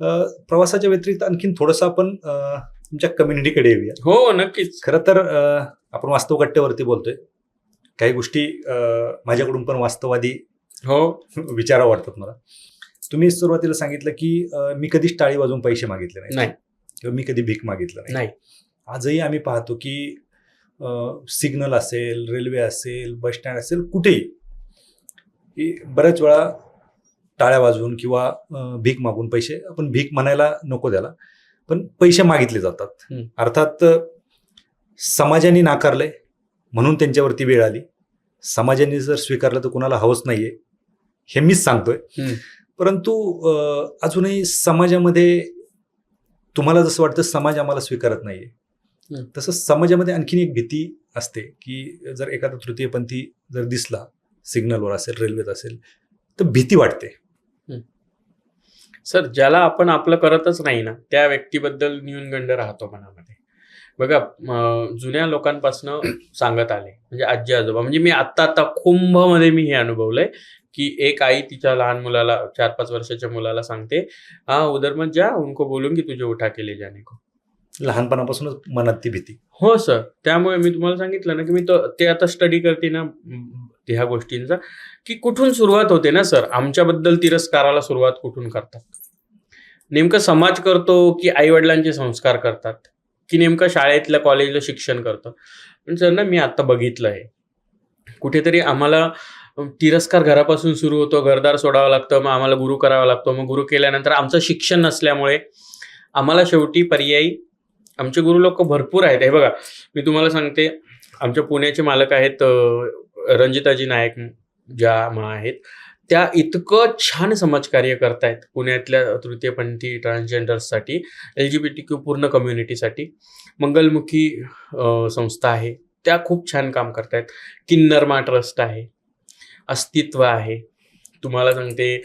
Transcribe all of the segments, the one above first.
प्रवासाच्या व्यतिरिक्त आणखीन थोडंसं आपण तुमच्या कम्युनिटीकडे येऊया. हो नक्कीच. खरं तर आपण वास्तव कट्ट्यावरती बोलतोय. काही गोष्टी माझ्याकडून पण वास्तववादी हो. विचार आवडतात मला. तुम्ही सुरुवातीला सांगितलं की मी कधीच टाळी वाजवून पैसे मागितले नाही. नाही. किंवा मी कधी भीक मागितलं नाही. नाही. आजही आम्ही पाहतो की सिग्नल असेल रेल्वे असेल बस स्टँड असेल कुठेही की बऱ्याच वेळा टाळ्या वाजवून किंवा भीक मागून पैसे आपण भीक म्हणायला नको त्याला पण पैसे मागितले जातात. अर्थात समाजाने नाकारलंय म्हणून त्यांच्यावरती वेळ आली समाजाने जर स्वीकारलं तर कुणाला हवंच नाहीये हे मीच सांगतोय. परंतु अजूनही समाजामध्ये तुम्हाला जसं वाटतं समाज आम्हाला स्वीकारत नाहीये. तसं समाजामध्ये आणखीन एक भीती असते की जर एखादा तृतीयपंथी जर दिसला सिग्नलवर असेल रेल्वेत असेल तर भीती वाटते सर ज्याला आपण आपलं करतच नाही ना त्या व्यक्तीबद्दल न्यूनगंड राहतो मनामध्ये. बघा जुन्या लोकांपासनं सांगत आले म्हणजे आजी आजोबा म्हणजे मी आत्ता आता कुंभमध्ये मी हे अनुभवलंय की एक आई तिच्या लहान मुलाला चार पाच वर्षाच्या मुलाला सांगते हा उधर मत जा उनको बोलून की तुझे उठा केले जाने को. लहानपणापासूनच मनात ती भीती. हो सर. त्यामुळे मी तुम्हाला सांगितलं ना की मी तो ते आता स्टडी करते ना ह्या गोष्टींचा की कुठून सुरुवात होते ना सर? आमच्याबद्दल तिरस्काराला सुरुवात कुठून करतात? नेमकं समाज करतो की आई वडिलांचे संस्कार करतात? की नेमकं शाळेतल्या कॉलेजला शिक्षण करतं? पण सर ना मी आता बघितलं आहे कुठेतरी आम्हाला तिरस्कार घरापासून सुरू होतो घरदार सोडावा लागतं मग आम्हाला गुरु करावा लागतो मग गुरु केल्यानंतर आमचं शिक्षण नसल्यामुळे आम्हाला शेवटी पर्यायी आमचे गुरु लोक भरपूर आहेत. हे बघा मी तुम्हाला सांगते आमच्या पुण्याचे मालक आहेत रंजिताजी नायक ज्या मा आहेत त्या इतकं छान समाजकार्य करतायत पुण्यातल्या तृतीयपंथी ट्रान्सजेंडर्ससाठी L G B T Q पूर्ण कम्युनिटीसाठी मंगलमुखी संस्था आहे त्या खूप छान काम करतायत. किन्नरमा ट्रस्ट आहे अस्तित्व आहे. तुम्हाला सांगते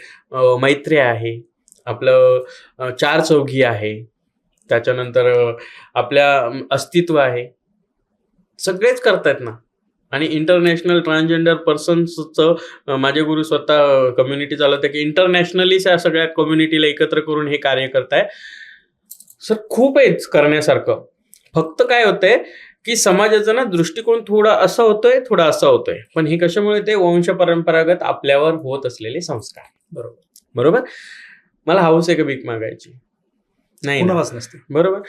मैत्री आहे आपलं चार चौघी आहे. त्याच्यानंतर आपल्या अस्तित्व आहे. सगळेच करतायत ना. आणि इंटरनॅशनल ट्रान्सजेंडर पर्सन्सचं माझे गुरु स्वतः कम्युनिटी चालवते की इंटरनॅशनली त्या सगळ्या कम्युनिटीला एकत्र करून हे कार्य करताय. सर खूप आहे करण्यासारखं. फक्त काय होतंय की समाजाचा ना दृष्टिकोन थोडा असा होतोय थोडा असा होतोय. पण हे कशामुळे ते वंश परंपरागत आपल्यावर होत असलेले संस्कार. बरोबर. बरोबर? मला हाऊस आहे का भीक मागायची? नाही बरोबर?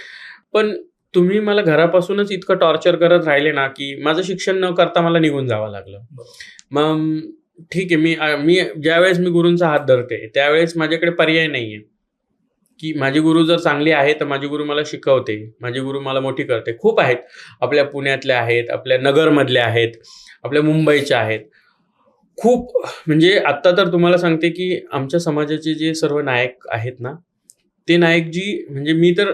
पण तुम्ही मला घरापासूनच इतकं टॉर्चर करत राहिले ना की माझं शिक्षण न करता मला निघून जावं लागलं. मग ठीक आहे मी मी ज्यावेळेस मी गुरूंचा हात धरते त्यावेळेस माझ्याकडे पर्याय नाही आहे की माझे गुरु जर चांगले आहे तर माझे गुरु मला शिकवते माझे गुरु मला मोठी करते. खूप आहेत. आपल्या पुण्यातल्या आहेत आपल्या नगरमधल्या आहेत आपल्या मुंबईच्या आहेत. खूप म्हणजे आत्ता तर तुम्हाला सांगते की आमच्या समाजाचे जे सर्व नायक आहेत ना ते नायकजी म्हणजे मी तर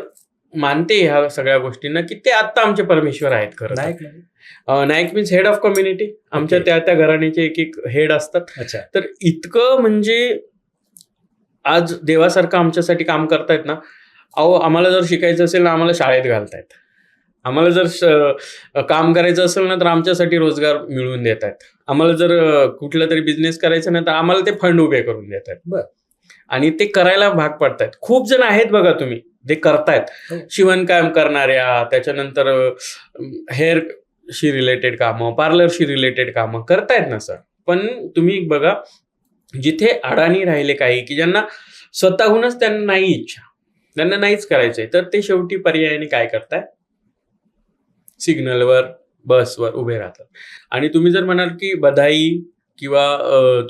मानते ह्या सगळ्या गोष्टींना की ते आत्ता आमचे परमेश्वर आहेत खरं? अं, नायक मीन्स हेड ऑफ कम्युनिटी आमच्या. त्या त्या घराण्याचे एक एक हेड असतात. अच्छा. तर इतकं म्हणजे आज देवासारखं आमच्यासाठी काम करतायत ना अहो आम्हाला जर शिकायचं असेल ना आम्हाला शाळेत घालतायत. आम्हाला जर काम करायचं असेल ना तर आमच्यासाठी रोजगार मिळवून देत आहेत आम्हाला जर कुठला तरी बिझनेस करायचा ना तर आम्हाला ते फंड उभे करून देत आहेत बर. आणि ते करायला भाग पडतायत. खूप जण आहेत बघा तुम्ही. ते करतायत. हो. शिवणकाम करणाऱ्या त्याच्यानंतर हेअरशी रिलेटेड कामं पार्लरशी रिलेटेड कामं करतायत ना सर. पण तुम्ही बघा जिथे अडाणी राहिले काही की ज्यांना स्वतःहूनच त्यांना नाही इच्छा त्यांना नाहीच करायचंय तर ते शेवटी पर्यायाने काय करताय सिग्नलवर बसवर उभे राहतात. आणि तुम्ही जर म्हणाल की बधाई किंवा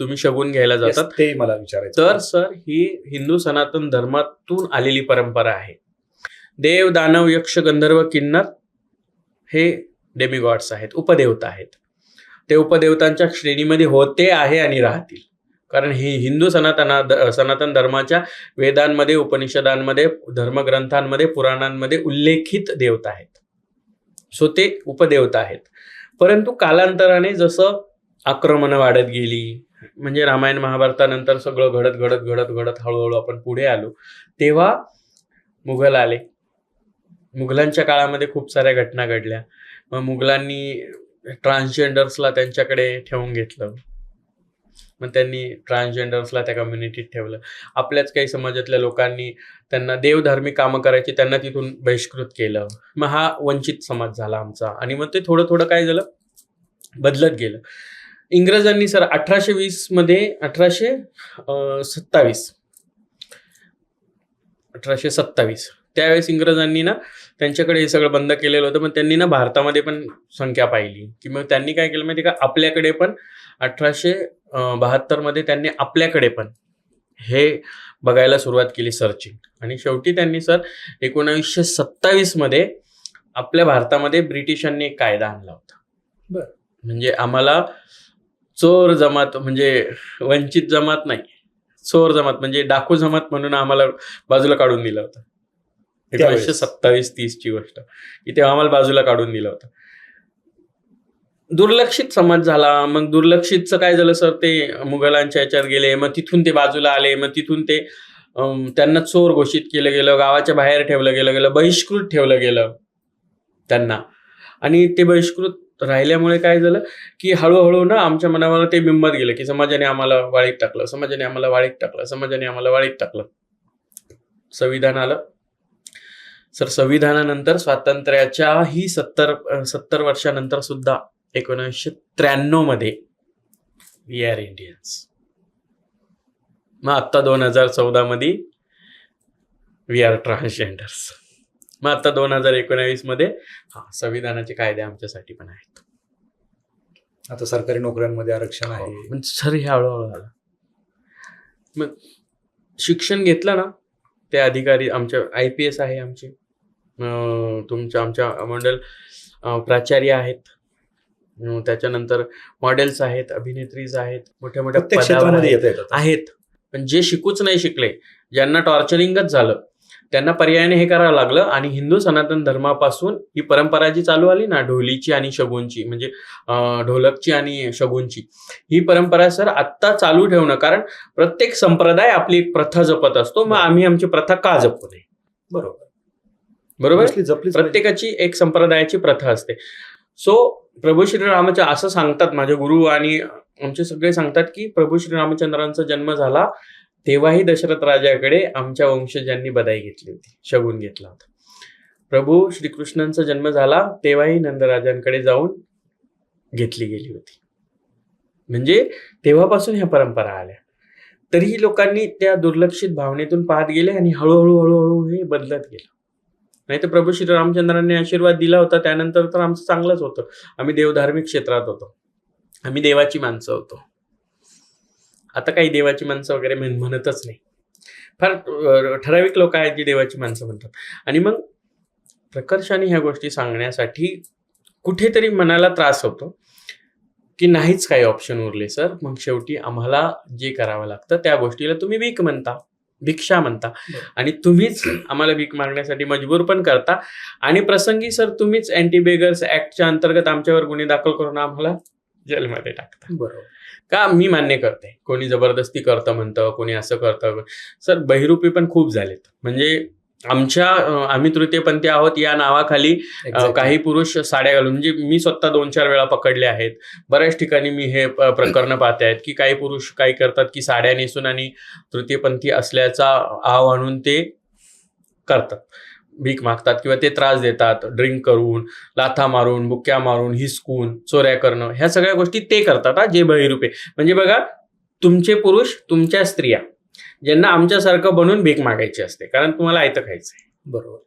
तुम्ही शगून घ्यायला जातात. ते मला विचारायचं तर सर ही हिंदू सनातन धर्मातून आलेली परंपरा आहे. देव दानव यक्ष गंधर्व किन्नर हे डेमिगॉड्स आहेत उपदेवता आहेत. ते उपदेवतांच्या श्रेणीमध्ये होते आहे आणि राहतील. कारण ही हिंदू सनातना द- सनातन धर्माच्या वेदांमध्ये उपनिषदांमध्ये धर्मग्रंथांमध्ये पुराणांमध्ये उल्लेखित देवता आहेत. सो ते उपदेवता आहेत. परंतु कालांतराने जसं आक्रमणं वाढत गेली. म्हणजे रामायण महाभारतानंतर सगळं घडत घडत घडत घडत हळूहळू आपण पुढे आलो. तेव्हा मुघल आले. मुघलांच्या काळामध्ये खूप साऱ्या घटना घडल्या. मग मुघलांनी ट्रान्सजेंडर्सला त्यांच्याकडे ठेवून घेतलं. मग त्यांनी ट्रान्सजेंडर्सला त्या कम्युनिटीत ठेवलं. आपल्याच काही समाजातल्या लोकांनी त्यांना देवधार्मिक कामं करायची त्यांना तिथून बहिष्कृत केलं. मग हा वंचित समाज झाला आमचा. आणि मग ते थोडं थोडं काय झालं? बदलत गेलं. इंग्रजांनी सर अठराशे वीसमध्ये अठराशे सत्तावीस. अठराशे सत्तावीस. त्यावेळेस इंग्रजांनी ना त्यांच्याकडे हे सगळं बंद केलेलं होतं मग त्यांनी ना भारतामध्ये पण संख्या पाहिली. की मग त्यांनी काय केलं माहिती का? आपल्याकडे पण अठराशे बहात्तरमध्ये त्यांनी आपल्याकडे पण हे बघायला सुरुवात केली सर्चिंग आणि शेवटी त्यांनी सर एकोणावीसशे सत्तावीसमध्ये आपल्या भारतामध्ये ब्रिटिशांनी एक कायदा आणला होता. बरं. म्हणजे आम्हाला चोर जमात म्हणजे वंचित जमात नाही. चोर जमात म्हणजे डाकू जमात म्हणून आम्हाला बाजूला काढून दिलं होतं. एकोणीसशे. सत्तावीस तीस ची गोष्ट. की तेव्हा आम्हाला बाजूला काढून दिलं होतं. दुर्लक्षित समाज झाला. मग दुर्लक्षितचं काय झालं सर? ते मुघलांच्या याच्यात गेले. मग तिथून ते बाजूला आले. मग तिथून ते त्यांना चोर घोषित केलं गेलं. गावाच्या बाहेर ठेवलं गेलं गेलं. बहिष्कृत ठेवलं गेलं त्यांना. आणि ते बहिष्कृत राहिल्यामुळे काय झालं की हळूहळू ना आमच्या मनावर ते बिंबत गेलं की समाजाने आम्हाला वाळीत टाकलं समाजाने आम्हाला वाळीत टाकलं समाजाने आम्हाला वाळीत टाकलं. संविधान आलं. सर संविधानानंतर स्वातंत्र्याच्याही सत्तर सत्तर वर्षानंतर सुद्धा एकोणीसशे त्र्याण्णवमध्ये वी आर इंडियन्स मग आत्ता दोन हजार चौदा मध्ये वी आर ट्रान्सजेंडर्स मग आता दोन हजार एकोणावीसमध्ये हा संविधानाचे कायदे आमच्यासाठी पण आहेत. आता सरकारी नोकऱ्यांमध्ये आरक्षण आहे. म्हणजे सर हे हळूहळू आलं. मग शिक्षण घेतलं ना ते अधिकारी आमच्या आय पी एस आहे आमचे. तुमच्या आमच्या मंडल प्राचार्य आहेत. त्याच्यानंतर मॉडेल्स आहेत अभिनेत्रीज आहेत मोठ्या मोठ्या. आहेत. पण जे शिकूच नाही शिकले ज्यांना टॉर्चरिंगच झालं त्यांना पर्यायाने हे करावं लागलं आणि हिंदू सनातन धर्मापासून ही परंपरा जी चालू आली ना ढोलीची आणि शगुनची म्हणजे ढोलकची आणि शगुनची ही परंपरा सर आत्ता चालू ठेवणं. कारण प्रत्येक संप्रदाय आपली एक प्रथा जपत असतो मग आम्ही आमची प्रथा का जपू नये? बरोबर. बरोबर? पाहिजे. प्रत्येकाची एक संप्रदायाची प्रथा असते. सो प्रभू श्रीरामाच्या असं सांगतात माझे गुरु आणि आमचे सगळे सांगतात की प्रभू श्रीरामचंद्रांचा जन्म झाला तेव्हाही दशरथ राजाकडे आमच्या वंशजांनी बधाई घेतली होती शगून घेतला होता. प्रभू श्रीकृष्णांचा जन्म झाला तेव्हाही नंदराजांकडे जाऊन घेतली गेली होती. म्हणजे तेव्हापासून ह्या परंपरा आल्या. तरीही लोकांनी त्या दुर्लक्षित भावनेतून पाहत गेले आणि हळूहळू हळूहळू हे बदलत गेलं. नाही तर प्रभू श्री रामचंद्रांनी आशीर्वाद दिला होता त्यानंतर तर आमचं चांगलंच होतं. आम्ही देवधार्मिक क्षेत्रात होतो. आम्ही देवाची माणसं होतो. आता काही देवाची माणसं वगैरे म्हण- म्हणतच नाही. फार ठराविक लोक आहेत जी देवाची माणसं म्हणतात. आणि मग प्रकर्षाने ह्या गोष्टी सांगण्यासाठी कुठेतरी मनाला त्रास होतो की नाहीच काही ऑप्शन उरले सर मग शेवटी आम्हाला जे करावं लागतं त्या गोष्टीला तुम्ही भीक म्हणता भिक्षा म्हणता. आणि तुम्हीच आम्हाला भीक मागण्यासाठी मजबूर पण करता. आणि प्रसंगी सर तुम्हीच अँटी बेगर्स ऍक्टच्या अंतर्गत आमच्यावर गुन्हे दाखल करून आम्हाला जेलमध्ये टाकता बरोबर. का मी मान्य करते. कोणी जबरदस्ती करतं म्हणतं कोणी असं करतं. सर बहिरूपी पण खूप झालेत. म्हणजे आमच्या आम्ही तृतीयपंथी आहोत या नावाखाली Exactly. काही पुरुष साड्या घालून म्हणजे मी स्वतः दोन चार वेळा पकडले आहेत. बऱ्याच ठिकाणी मी हे प्रकरण पाहते आहेत की काही पुरुष काय करतात की साड्या नेसून आणि तृतीयपंथी असल्याचा आव आणून ते करतात. भीक मागतात किंवा ते त्रास देतात ड्रिंक करून लाथा मारून बुक्या मारून हिसकून चोऱ्या करणं ह्या सगळ्या गोष्टी ते करतात हा जे बहिरूपे म्हणजे बघा तुमचे पुरुष तुमच्या स्त्रिया ज्यांना आमच्यासारखं बनून भीक मागायची असते कारण तुम्हाला आयतं खायचं आहे बरोबर.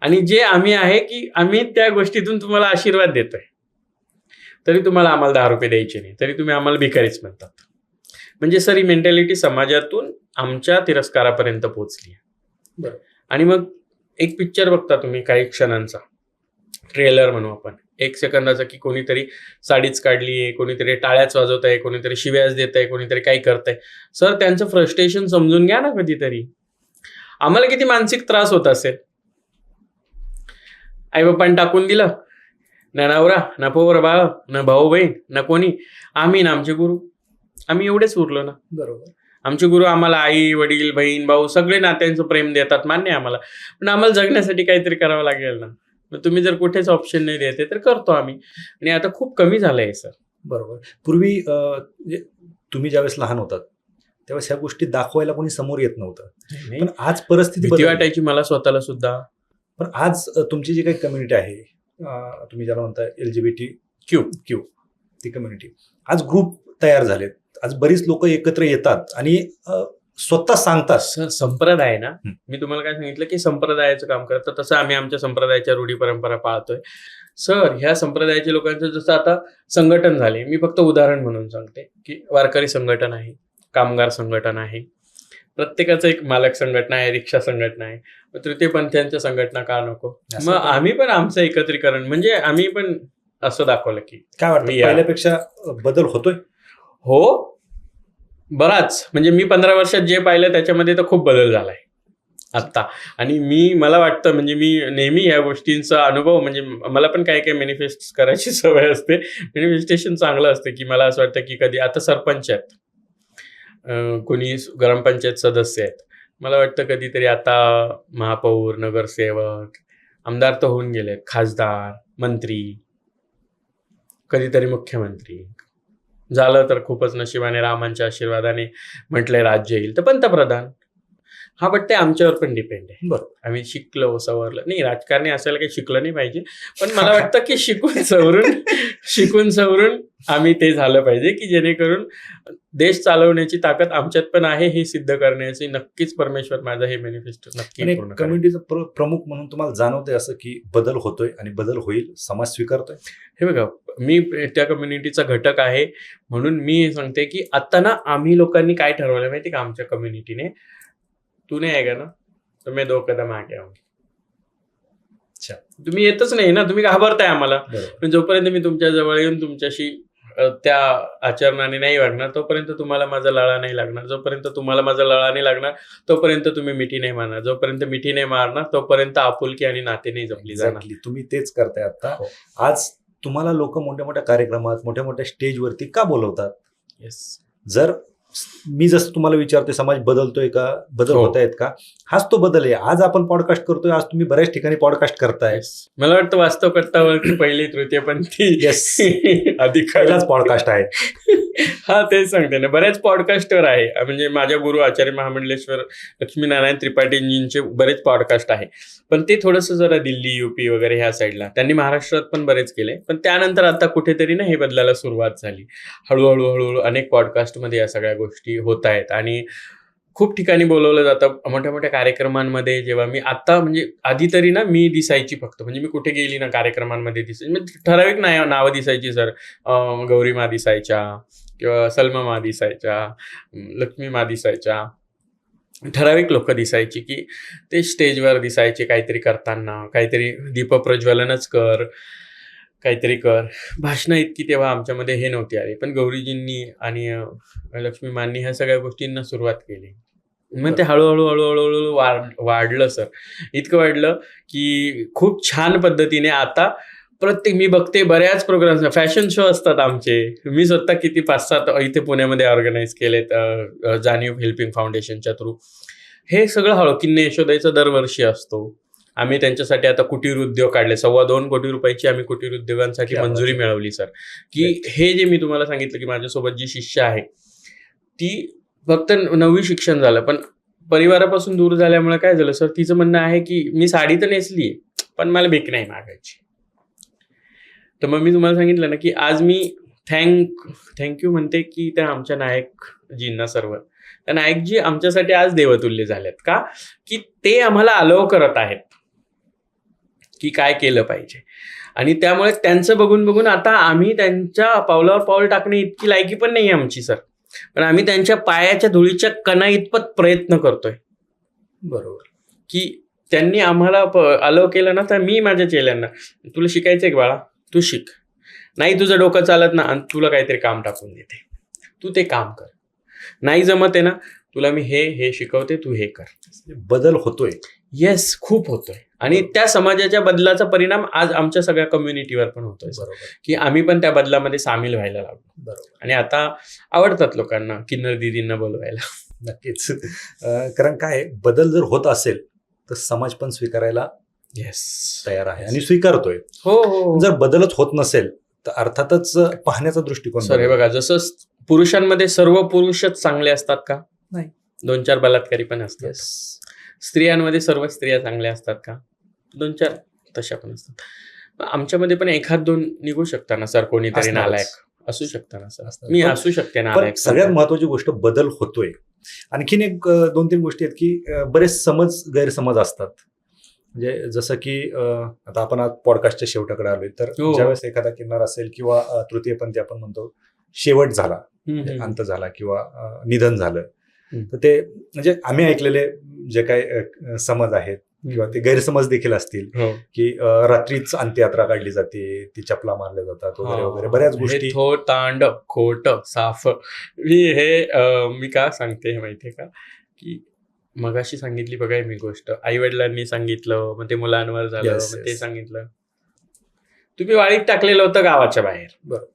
आणि जे आम्ही आहे की आम्ही त्या गोष्टीतून तुम्हाला आशीर्वाद देतोय. तरी तुम्हाला आम्हाला दहा रुपये द्यायचे नाही तरी तुम्ही आम्हाला भिकारीच म्हणतात. म्हणजे सर ही मेंटॅलिटी समाजातून आमच्या तिरस्कारापर्यंत पोहोचली आहे. बरं. आणि मग एक पिक्चर बघता तुम्ही काही क्षणांचा. ट्रेलर म्हणू आपण. एक सेकंदाचा की कोणीतरी साडीच काढली आहे कोणीतरी टाळ्याच वाजवत आहे कोणीतरी शिव्याच देत आहे कोणीतरी काही करत आहे सर त्यांचं फ्रस्ट्रेशन समजून घ्या ना कधीतरी. आम्हाला किती मानसिक त्रास होत असेल? आई आईबापांनी टाकून दिलं. ना नवरा ना पोवर बाळ ना भाऊ बहीण ना कोणी. आम्ही ना आमचे गुरु. आम्ही एवढेच उरलो ना. बरोबर. आमचे गुरु आम्हाला आई वडील बहीण भाऊ सगळे नात्यांचं प्रेम देतात मान्य आहे आम्हाला. पण आम्हाला जगण्यासाठी काहीतरी करावं लागेल ना. मग तुम्ही जर कुठेच ऑप्शन नाही देते तर करतो आम्ही. आणि आता खूप कमी झालंय सर बरोबर. पूर्वी तुम्ही ज्यावेळेस लहान होतात त्यावेळेस ह्या गोष्टी दाखवायला कोणी समोर येत नव्हतं. पण आज परिस्थिती. वाटायची मला स्वतःला सुद्धा. पण आज तुमची जी काही कम्युनिटी आहे तुम्ही ज्याला म्हणता L G B T Q Q ती कम्युनिटी आज ग्रुप तयार झालेत. आज बरीच लोक एकत्र येतात आणि स्वतः सांगतात. सर संप्रदाय ना. मी तुम्हाला काय सांगितलं की संप्रदायाचं काम करतं तसं आम्ही आमच्या संप्रदायाच्या रूढी परंपरा पाळतोय. सर ह्या संप्रदायाच्या लोकांचं जसं आता संघटन झाले. मी फक्त उदाहरण म्हणून सांगते की वारकरी संघटन आहे कामगार संघटन आहे. प्रत्येकाचं एक मालक संघटना आहे रिक्षा संघटना आहे. तृतीयपंथीयांच्या संघटना का नको? मग आम्ही पण आमचं एकत्रीकरण म्हणजे आम्ही पण असं दाखवलं की काय वाटतं. पहिल्यापेक्षा बदल होतोय? हो? बराच. म्हणजे मी पंधरा वर्षात जे पाहिलं त्याच्यामध्ये तर खूप बदल झालाय. आत्ता. आणि मी मला वाटतं म्हणजे मी नेहमी या गोष्टींचा अनुभव म्हणजे मला पण काही काही मॅनिफेस्ट करायची सवय असते. मॅनिफेस्टेशन चांगलं असतं की मला असं वाटतं की कधी आता सरपंच आहेत. कोणी ग्रामपंचायत सदस्य आहेत. मला वाटतं कधीतरी आता महापौर नगरसेवक आमदार तर होऊन गेलेत. खासदार मंत्री कधीतरी मुख्यमंत्री. झालं तर खूपच नशिबाने रामांच्या आशीर्वादाने म्हटले राज्य येईल. तर पंतप्रधान हा बट ते आमच्यावर पण डिपेंड आहे. बरं. आम्ही शिकलो सवरलं. नाही राजकारणी असायला काही शिकलं नाही पाहिजे. पण मला वाटतं की शिकून सवरून शिकून सवरून आम्ही ते झालं पाहिजे की जेणेकरून देश चालवण्याची ताकद आमच्यात पण आहे हे सिद्ध करण्याची नक्कीच परमेश्वर माझं हे मॅनिफेस्टो नक्की. कम्युनिटीचा प्रमुख म्हणून तुम्हाला जाणवतंय असं की बदल होतोय आणि बदल होईल समाज स्वीकारतोय? हे बघा मी त्या कम्युनिटीचा घटक आहे म्हणून मी सांगते की आता ना आम्ही लोकांनी काय ठरवलं माहिती का आमच्या कम्युनिटीने तू नाही आहे का ना? तर मी दो कदम आगे. तुम्ही येतच नाही ना? तुम्ही घाबरताय आम्हाला. पण जोपर्यंत मी तुमच्या जवळ येऊन तुमच्याशी त्या आचरणाने नाही वागणार तोपर्यंत तुम्हाला माझा लळा नाही लागणार. जोपर्यंत तुम्हाला माझा लळा नाही लागणार तोपर्यंत तुम्ही मिठी नाही मारणार. जोपर्यंत मिठी नाही मारणार तोपर्यंत आपुलकी आणि नाते नाही जपली जाणार. तुम्ही तेच करताय आता. हो. आज तुम्हाला लोक मोठ्या मोठ्या कार्यक्रमात मोठ्या मोठ्या स्टेजवरती का बोलवतात? येस जर मी जसं तुम्हाला विचारतोय समाज बदलतोय का? बदल हो. होत आहेत का? हाच तो बदल आहे. आज आपण पॉडकास्ट करतोय आज तुम्ही बऱ्याच ठिकाणी पॉडकास्ट करताय. मला वाटतं वास्तव कट्टावरती पहिली तृतीयपंथी Yes. अधिक पहिलाच पॉडकास्ट आहे. हा तेच सांगते ना. बरेच पॉडकास्टवर आहे. म्हणजे माझ्या गुरु आचार्य महामंडलेश्वर लक्ष्मीनारायण त्रिपाठीजींचे बरेच पॉडकास्ट आहे. पण ते थोडंसं जरा दिल्ली युपी वगैरे ह्या साईडला त्यांनी महाराष्ट्रात पण बरेच केले. पण त्यानंतर आता कुठेतरी ना हे बदलायला सुरुवात झाली. हळूहळू हळूहळू अनेक पॉडकास्टमध्ये या सगळ्या गोष्टी गोष्टी होत आहेत. आणि खूप ठिकाणी बोलवलं जातं मोठ्या मोठ्या कार्यक्रमांमध्ये जेव्हा मी आता म्हणजे आधी तरी ना मी दिसायची फक्त. म्हणजे मी कुठे गेली ना कार्यक्रमांमध्ये दिसायची म्हणजे ठराविक नाव नावं दिसायची सर. गौरी मा दिसायच्या किंवा सलमा मा दिसायच्या लक्ष्मी मा दिसायच्या. ठराविक लोक दिसायची की ते स्टेजवर दिसायचे काहीतरी करताना. काहीतरी दीपप्रज्वलनच कर. काहीतरी कर. भाषणं इतकी तेव्हा आमच्यामध्ये हे नव्हती आली. पण गौरीजींनी आणि लक्ष्मी माननी ह्या सगळ्या गोष्टींना सुरुवात केली. मग ते हळूहळू हळूहळू हळूहळू वाढ वाढलं सर. इतकं वाढलं की खूप छान पद्धतीने आता प्रत्येक मी बघते बऱ्याच प्रोग्राम्स फॅशन शो असतात आमचे. मी स्वतः किती पाच सात इथे पुण्यामध्ये ऑर्गनाईज केलेत जाणीव हेल्पिंग फाउंडेशनच्या थ्रू हे सगळं हळू किन्ने यशोदाईचा दरवर्षी असतो. आम्ही त्यांच्यासाठी आता कुटीर उद्योग काढले. सव्वा दोन कोटी रुपयाची आम्ही कुटीर उद्योगांसाठी मंजुरी. मिळवली सर. की हे जे मी तुम्हाला सांगितलं की माझ्यासोबत जी शिष्य आहे ती फक्त नववी शिक्षण झालं. पण परिवारापासून दूर झाल्यामुळे काय झालं सर? तिचं म्हणणं आहे की मी साडी तर नेसली पण मला भीक नाही मागायची. तर मग मी तुम्हाला सांगितलं ना की आज मी थँक थँक्यू म्हणते की त्या आमच्या नायकजींना सर्व. त्या नायकजी आमच्यासाठी आज देवतुल्य झालेत. का? की ते आम्हाला अलाव करत आहेत. की काय केलं पाहिजे. आणि त्यामुळे त्यांचं बघून बघून आता आम्ही त्यांच्या पावलावर पाऊल टाकणे इतकी लायकी पण नाही आहे आमची सर. पण आम्ही त्यांच्या पायाच्या धुळीच्या कणा इतपत प्रयत्न करतोय. बरोबर. की त्यांनी आम्हाला अलाव केलं ना तर मी माझ्या चेल्यांना तुला शिकायचंय का बाळा? तू शिक. नाही तुझं डोकं चालत ना आणि तुला काहीतरी काम टाकून देते. तू ते काम कर. नाही जमत आहे ना तुला मी हे हे शिकवते तू हे कर. बदल होतोय. येस खूप होतोय. आणि त्या समाजाच्या बदलाचा परिणाम आज आमच्या सगळ्या कम्युनिटीवर पण होतोय की आम्ही पण त्या बदलामध्ये सामील व्हायला लागलो. बरोबर. आणि आता आवडतात लोकांना किन्नर दिदींना बोलवायला. नक्कीच. कारण काय बदल जर होत असेल तर समाज पण स्वीकारायला येस तयार आहे आणि स्वीकारतोय. हो हो जर बदलच होत नसेल तर अर्थातच पाहण्याचा दृष्टिकोन सर हे. बघा जसं पुरुषांमध्ये सर्व पुरुषच चांगले असतात का? नाही. दोन चार बलात्कारी पण असतात. स्त्रियांमध्ये सर्व स्त्रिया चांगल्या असतात का? दोन चार तशा पण असतात आमच्यामध्ये पण एखाद दोन निघू शकता ना सर कोणीतरी. नालायक असू शकता ना सर. मी पण- असू शकते पण नालायक सगळ्यात महत्वाची गोष्ट बदल होतोय आणखीन एक दोन तीन गोष्टी आहेत की बरेच समज गैरसमज असतात म्हणजे जसं की आता आपण आज पॉडकास्टच्या शेवटाकडे आलोय तर हो. ज्यावेळेस एखादा किन्नर असेल किंवा अ, तृतीयपंथी आपण म्हणतो शेवट झाला हम्म. अंत झाला किंवा निधन झालं. तर ते म्हणजे आम्ही ऐकलेले जे काही समज आहेत किंवा ते गैरसमज देखील असतील हो. की रात्रीच अंत्ययात्रा काढली जाते ती चपला मारल्या जातात वगैरे वगैरे बऱ्याच गोष्टी थो तांड खोट साफ. मी हे मी का सांगते हे माहितीये का? की मगाशी सांगितली बघा मी गोष्ट. आई वडिलांनी सांगितलं मग ते मुलांवर झालं मग ते. सांगितलं. तुम्ही वाळीत टाकलेलं होतं गावाच्या बाहेर. बरोबर.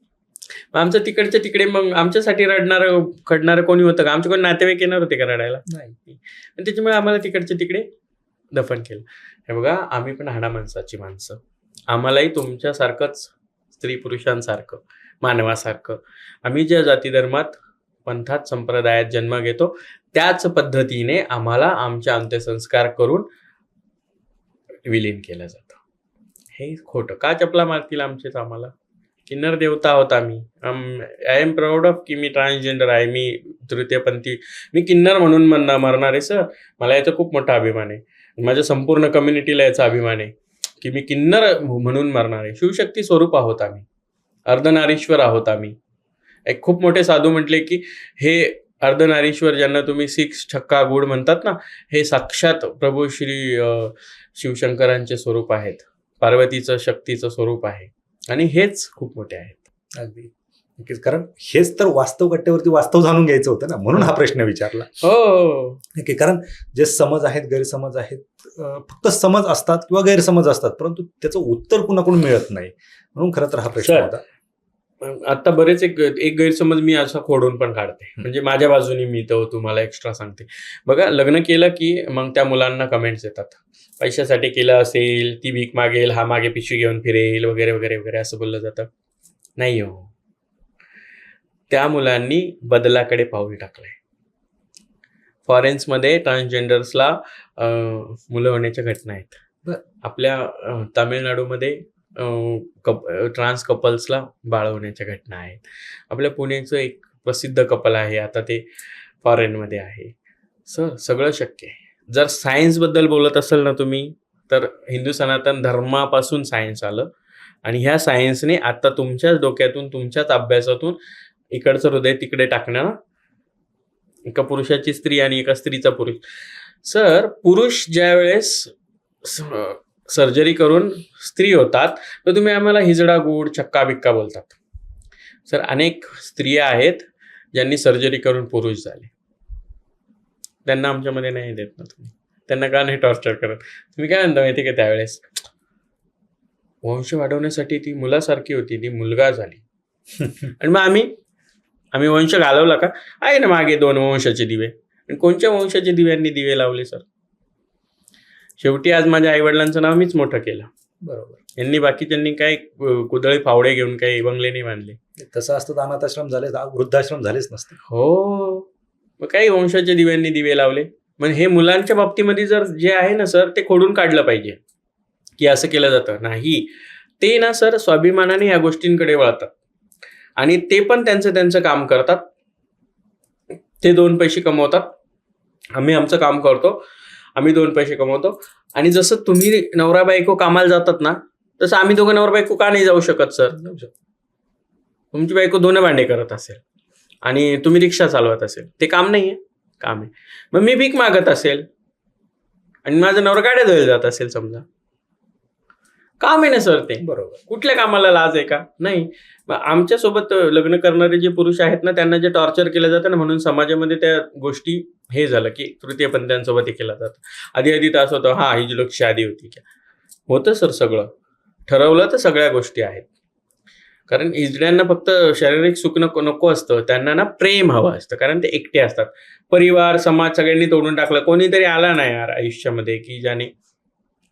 मग आमचं तिकडच्या तिकडे मग आमच्यासाठी रडणारं खडणारं कोणी होतं का? आमचे कोणी नातेवाईक येणार होते का रडायला? नाही. त्याच्यामुळे आम्हाला तिकडच्या तिकडे दफन केलं. हे बघा आम्ही पण हाडा माणसाची माणसं. आम्हालाही तुमच्यासारखंच स्त्री पुरुषांसारखं मानवासारखं. आम्ही ज्या जाती धर्मात पंथात संप्रदायात जन्म घेतो त्याच पद्धतीने आम्हाला आमचे अंत्यसंस्कार करून विलीन केलं जातं. हे खोटं. का चपला मारतील आमचेच आम्हाला? किन्नर देवता आहोत आम्ही. आय एम प्राऊड ऑफ की मी ट्रान्सजेंडर आहे मी तृतीयपंथी. मी किन्नर म्हणून म्हणणार मरणार आहे सर. मला याचा खूप मोठा अभिमान आहे. माझ्या संपूर्ण कम्युनिटीला याचा अभिमान आहे की मी किन्नर म्हणून मरणार आहे. शिवशक्ती स्वरूप आहोत आम्ही. अर्धनारीश्वर आहोत आम्ही. एक खूप मोठे साधू म्हटले की हे अर्धनारीश्वर ज्यांना तुम्ही सिक्स छक्का गुड म्हणतात ना हे साक्षात प्रभू श्री शिवशंकरांचे स्वरूप आहेत. पार्वतीचं शक्तीचं स्वरूप आहे. आणि हेच खूप मोठे आहेत. अगदी. नक्कीच. कारण हेच तर वास्तव कट्ट्यावरती वास्तव जाणून घ्यायचं होतं ना म्हणून हा प्रश्न विचारला. हो नक्की. कारण जे समज आहेत गैरसमज आहेत फक्त समज असतात किंवा गैरसमज असतात परंतु त्याचं उत्तर कुणाकडून मिळत नाही? म्हणून खरं तर हा प्रश्न होता. आता बरेच एक एक गैरसमज मी असा खोडून पण काढते. म्हणजे माझ्या बाजूनी मी तो तुम्हाला एक्स्ट्रा सांगते. बघा लग्न केलं की मग त्या मुलांना कमेंट्स येतात. पैशासाठी केलं असेल ती भीक मागेल हा मागे पिशवी घेऊन फिरेल वगैरे वगैरे वगैरे असं बोललं जातं. नाही हो. त्या मुलांनी बदलाकडे पाऊल टाकलंय. फॉरेन्समध्ये ट्रान्सजेंडर्सला मुलं होण्याच्या घटना आहेत. आपल्या तामिळनाडूमध्ये कप ट्रान्स कपल्सला बाळ होण्याच्या घटना आहेत. आपल्या पुण्याचं एक प्रसिद्ध कपल आहे आता ते फॉरेनमध्ये आहे. सर सगळं शक्य आहे. जर सायन्सबद्दल बोलत असाल ना तुम्ही तर हिंदू सनातन धर्मापासून सायन्स आलं. आणि ह्या सायन्सने आता तुमच्याच डोक्यातून तुमच्याच अभ्यासातून इकडचं हृदय तिकडे टाकणं. एका पुरुषाची स्त्री आणि एका स्त्रीचा पुरुष. सर पुरुष ज्या वेळेस सर्जरी करून स्त्री होतात तर तुम्ही आम्हाला हिजडा गुड चक्का बिक्का बोलतात. सर अनेक स्त्रिया आहेत ज्यांनी सर्जरी करून पुरुष झाले. त्यांना आमच्यामध्ये नाही देत ना तुम्ही. त्यांना का नाही टॉर्चर करत? तुम्ही काय म्हणता माहिती का त्यावेळेस? वंश वाढवण्यासाठी ती मुलासारखी होती ती मुलगा झाली. आणि मग आम्ही आम्ही वंश घालवला का? आहे ना मागे दोन वंशाचे दिवे. आणि कोणत्या वंशाचे दिव्यांनी दिवे लावले सर शेवटी आज माझ्या आईवडिलांचं नाव मीच मोठं केलं. बरोबर. यांनी बाकीच्यांनी काही कुदळी फावडे घेऊन काही बंगले नाही बांधले. तसं असतं अनाथाश्रम झाले वृद्धाश्रम झालेच नसते. हो. मग काही वंशाच्या दिव्यांनी दिवे लावले. मग हे मुलांच्या बाबतीमध्ये जर जे आहे ना सर ते खोडून काढलं पाहिजे. की असं केलं जातं. नाही. ते ना सर स्वाभिमानाने या गोष्टींकडे वळतात. आणि ते पण त्यांचं त्यांचं काम करतात. ते दोन पैसे कमवतात. आम्ही आमचं काम करतो. आम्ही दोन पैसे कमवतो. आणि जसं तुम्ही नवरा बायको कामाला जातात ना तसं आम्ही दोघं नवरा बायको का नाही जाऊ शकत सर? जाऊ तुमची बायको दोन भांडे करत असेल आणि तुम्ही रिक्षा चालवत असेल. ते काम नाही आहे. काम आहे. मग मी भीक मागत असेल आणि माझं नवरा गाड्या धुवायला जात असेल समजा. काम आहे ना सर ते बरोबर. कुठल्या कामाला लाज आहे का? नाही. आमच्यासोबत लग्न करणारे जे पुरुष आहेत ना त्यांना जे टॉर्चर केलं जातं ना म्हणून समाजामध्ये त्या गोष्टी हे झालं की तृतीयपंथ्यांसोबत हे केलं जातं. आधी आधी तर असं होतं. हा ही जी लोक शादी होती. क्या होतं सर सगळं. ठरवलं तर सगळ्या गोष्टी आहेत. कारण हिजड्यांना फक्त शारीरिक सुख नको नको असतं. त्यांना ना प्रेम हवं असतं. कारण ते एकटे असतात. परिवार समाज सगळ्यांनी तोडून टाकलं. कोणीतरी आला नाही यार आयुष्यामध्ये की ज्याने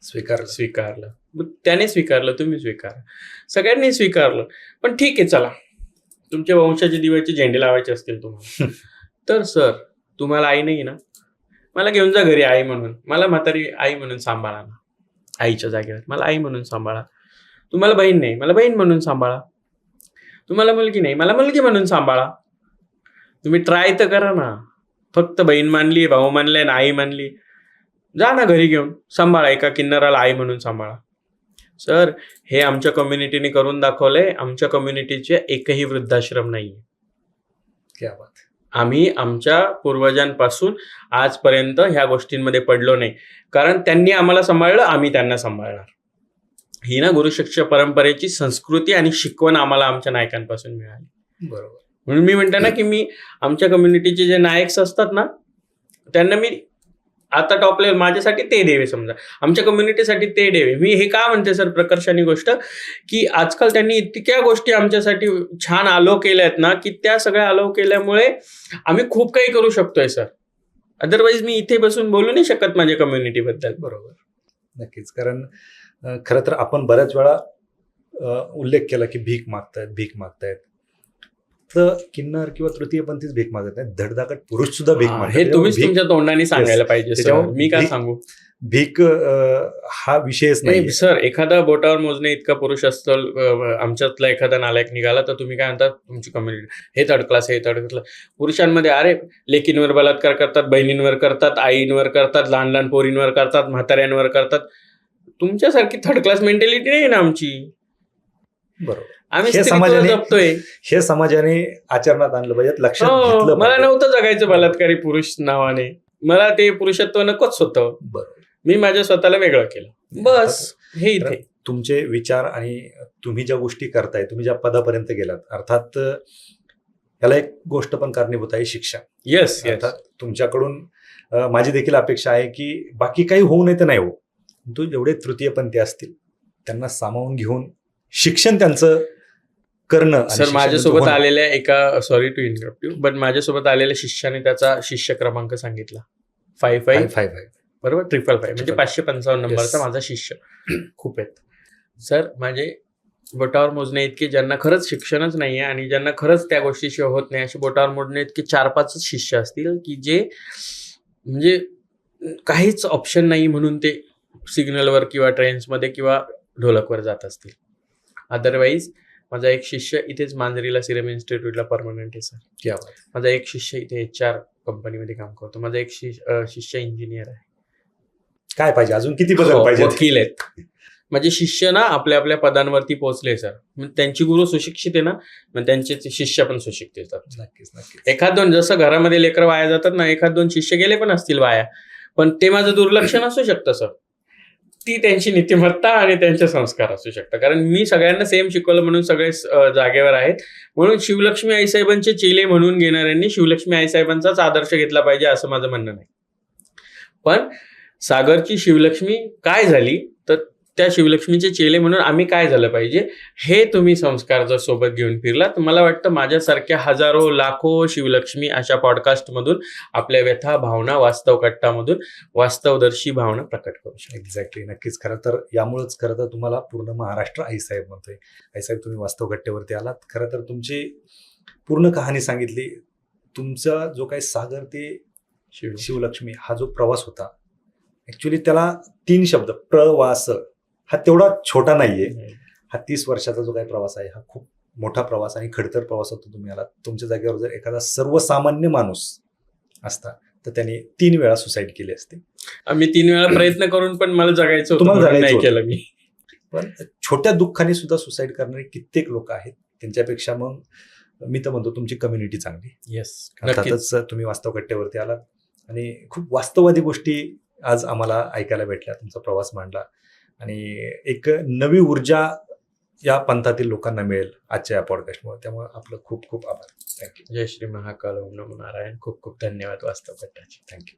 स्वीकार स्वीकारलं. मग त्याने स्वीकारलं तुम्ही स्वीकारा. सगळ्यांनी स्वीकारलं. पण ठीक आहे चला. तुमच्या वंशाचे दिव्याचे झेंडे लावायचे असतील तुम्हाला. तर सर तुम्हाला आई नाही ना? मला घेऊन जा घरी आई म्हणून. मला म्हातारी आई म्हणून सांभाळा ना. आईच्या जागेवर. मला आई म्हणून सांभाळा. तुम्हाला बहीण नाही. मला बहीण म्हणून सांभाळा. तुम्हाला मुलगी नाही. मला मुलगी म्हणून सांभाळा. तुम्ही ट्राय तर करा ना. फक्त बहीण मानली भाऊ मानले ना आई मानली. जा ना घरी घेऊन. सांभाळा एका किन्नराला आई म्हणून सांभाळा. सर हे आमच्या कम्युनिटीने करून दाखवलंय. आमच्या कम्युनिटीचे एकही वृद्धाश्रम नाही क्या बात. आम्ही आमच्या पूर्वजांपासून आजपर्यंत ह्या गोष्टींमध्ये पडलो नाही. कारण त्यांनी आम्हाला सांभाळलं आम्ही त्यांना सांभाळणार. ही ना गुरुशिष्य परंपरेची संस्कृती आणि शिकवण आम्हाला आमच्या नायकांपासून मिळाली. बरोबर. म्हणून मी म्हणतो ना की मी आमच्या कम्युनिटीचे जे नायक्स असतात ना त्यांना मी आता टॉप लेवल माझ्यासाठी ते देवे समजा. आमच्या कम्युनिटीसाठी ते देवे. मी हे का म्हणते सर प्रकर्षाने गोष्ट? की आजकाल त्यांनी इतक्या गोष्टी आमच्यासाठी छान अलो केल्या आहेत ना की त्या सगळ्या अलो केल्यामुळे आम्ही खूप काही करू शकतोय सर अदरवाईज मी इथे बसून बोलू नाही शकत माझ्या कम्युनिटीबद्दल बरोबर? नक्कीच. कारण खरं तर आपण बऱ्याच वेळा उल्लेख केला की भीक मागतायत भीक मागतायत. तर किन्नर किंवा तृतीयपंथीच भीक मागत नाहीत. धडधाकट पुरुष सुद्धा भीक मागतात हे तुम्हीच तुमच्या तोंडाने सांगायला पाहिजे मी काय सांगू? भीक हा विषयच नाही नाही सर एखादा बोटावर मोजणे इतका पुरुष असतो आमच्यातला एखादा नालायक निघाला तर तुम्ही काय म्हणता? तुमची कम्युनिटी हे थर्ड क्लास हे थर्ड क्लास पुरुषांमध्ये अरे लेकींवर बलात्कार करतात बहिणींवर करतात आईंवर करतात लहान लहान पोरींवर करतात म्हाताऱ्यांवर करतात. तुमच्यासारखी थर्ड क्लास मेंटॅलिटी नाही ना आमची? आम्ही हे समाजाने- जपतोय. हे समाजाने आचरणात आणलं पाहिजे लक्षात हो, मला. नव्हतं जगायचं बलात्कारी पुरुष नावाने. मला ते पुरुषत्व नकोच होतं. मी माझ्या स्वतःला वेगळं केलं. बस हे इथे. तुमचे विचार आणि तुम्ही ज्या गोष्टी करताय तुम्ही ज्या पदापर्यंत गेलात अर्थात याला एक गोष्ट पण कारणीभूत आहे शिक्षण येस अर्थात तुमच्याकडून माझी देखील अपेक्षा आहे की बाकी काही होऊ नये तर नाही हो परंतु जेवढे तृतीयपंथी असतील त्यांना सामावून घेऊन शिक्षण त्यांचं करणं सर माझ्यासोबत. आलेल्या एका sorry to interrupt you but माझ्यासोबत आलेल्या शिष्याने त्याचा शिष्य क्रमांक सांगितला फाय फाईव्ह फाय फाय बरोबर? ट्रिपल फाईव्ह म्हणजे. पाचशे पंचावन्न नंबरचा. माझा शिष्य. खूप आहेत. सर माझे बोटावर मोजणे इतके ज्यांना खरंच शिक्षणच नाही आहे आणि ज्यांना खरंच त्या गोष्टीशिवाय होत नाही असे बोटावर मोजणे इतके चार पाच शिष्य असतील की जे म्हणजे काहीच ऑप्शन नाही म्हणून ते सिग्नलवर किंवा ट्रेन्समध्ये किंवा ढोलकवर जात असतील. अदरवाईज माझा एक शिष्य इथेच मांजरीला सिरम इन्स्टिट्यूटला परमनंट आहे सर. माझा एक शिष्य इथे एच आर कंपनीमध्ये काम करतो. माझा एक शिष्य इंजिनियर आहे. काय पाहिजे? अजून किती बदल हो, पाहिजे वकील आहेत. माझे शिष्य ना आपल्या आपल्या पदांवरती पोहोचले सर मग त्यांची गुरु सुशिक्षित आहे ना मग त्यांचे शिष्य पण सुशिक्षित आहेत नक्कीच नक्कीच. एखाद दोन जसं घरामध्ये लेकर वाया जातात ना एखाद दोन शिष्य गेले पण असतील वाया. पण ते माझं दुर्लक्ष नसू शकतं सर ती त्यांची नीतिमत्ता आणि त्यांचे संस्कार असू शकतात. कारण मी सगळ्यांना सेम शिकवलं म्हणून सगळे जागेवर आहेत. म्हणून शिवलक्ष्मी आईसाहेबांचे चेले म्हणून घेणाऱ्यांनी शिवलक्ष्मी आईसाहेबांचाच आदर्श घेतला पाहिजे असं माझं म्हणणं नाही. पण सागरची शिवलक्ष्मी काय झाली? तर त्या शिवलक्ष्मीचे चेले म्हणून आम्ही काय झालं पाहिजे? हे तुम्ही संस्कार जर सोबत घेऊन फिरला तर मला वाटतं माझ्यासारख्या हजारो लाखो शिवलक्ष्मी अशा पॉडकास्टमधून आपल्या व्यथा भावना वास्तव कट्टामधून वास्तवदर्शी भावना प्रकट करू शकतात. एक्झॅक्टली नक्कीच. खरं तर यामुळेच खरं तर तुम्हाला पूर्ण महाराष्ट्र आईसाहेब म्हणतोय. आईसाहेब तुम्ही वास्तव घट्टेवरती आलात. खरं तर तुमची पूर्ण कहाणी सांगितली. तुमचा जो काही सागर ते शिव शिवलक्ष्मी हा जो प्रवास होता ऍक्च्युली त्याला तीन शब्द प्रवास. हा तेवढा छोटा नाहीये. हा तीस वर्षाचा जो काही प्रवास आहे हा खूप मोठा प्रवास आणि खडतर प्रवासातून तुम्ही आलात तुमच्या जागेवर जर एखादा सर्वसामान्य माणूस असता तर त्याने तीन वेळा सुसाईड केली असते. आम्ही तीन वेळा प्रयत्न करून पण मला जगायचं तुम्हाला नाही. केलं मी. पण छोट्या दुःखाने सुद्धा सुसाईड करणारे कित्येक लोक आहेत. त्यांच्यापेक्षा मग मी तर म्हणतो तुमची कम्युनिटी चांगली. येस अर्थातच तुम्ही वास्तव कट्ट्यावरती आलात. आणि खूप वास्तववादी गोष्टी आज आम्हाला ऐकायला भेटल्या. तुमचा प्रवास मांडला. आणि एक नवी ऊर्जा या पंथातील लोकांना मिळेल आजच्या या पॉडकास्टमुळे त्यामुळे आपलं खूप खूप आभार. थँक्यू जय श्री महाकाल ओम नमो नारायण. खूप खूप धन्यवाद वास्तव कट्टाचे थँक्यू